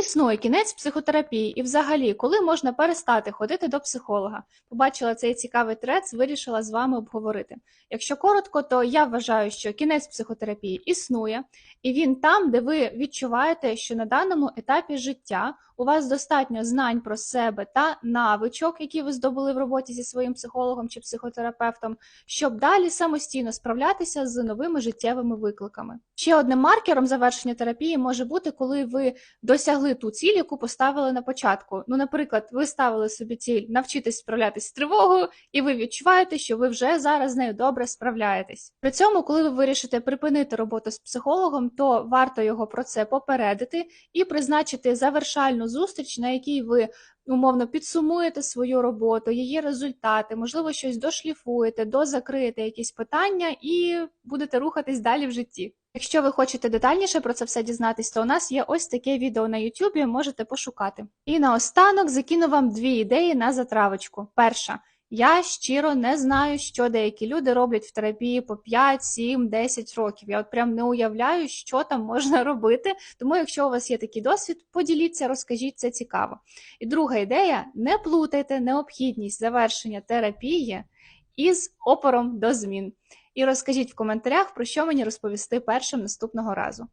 існує кінець психотерапії, і взагалі, коли можна перестати ходити до психолога? Побачила цей цікавий трец, вирішила з вами обговорити. Якщо коротко, то я вважаю, що кінець психотерапії існує, і він там, де ви відчуваєте, що на даному етапі життя у вас достатньо знань про себе та навичок, які ви здобули в роботі зі своїм психологом чи психотерапевтом, щоб далі самостійно справлятися з новими життєвими викликами. Ще одним маркером завершення терапії може бути, коли ви досягли ту ціль, яку поставили на початку. Ну, наприклад, ви ставили собі ціль навчитись справлятись з тривогою, і ви відчуваєте, що ви вже зараз з нею добре справляєтесь. При цьому, коли ви вирішите припинити роботу з психологом, то варто його про це попередити і призначити завершальну зустріч, на якій ви умовно підсумуєте свою роботу, її результати, можливо, щось дошліфуєте, дозакриєте якісь питання і будете рухатись далі в житті. Якщо ви хочете детальніше про це все дізнатись, то у нас є ось таке відео на YouTube, можете пошукати. І наостанок закину вам дві ідеї на затравочку. Перша. Я щиро не знаю, що деякі люди роблять в терапії по 5, 7, 10 років. Я от прям не уявляю, що там можна робити. Тому, якщо у вас є такий досвід, поділіться, розкажіть, це цікаво. І друга ідея: не плутайте необхідність завершення терапії із опором до змін. І розкажіть в коментарях, про що мені розповісти першим наступного разу.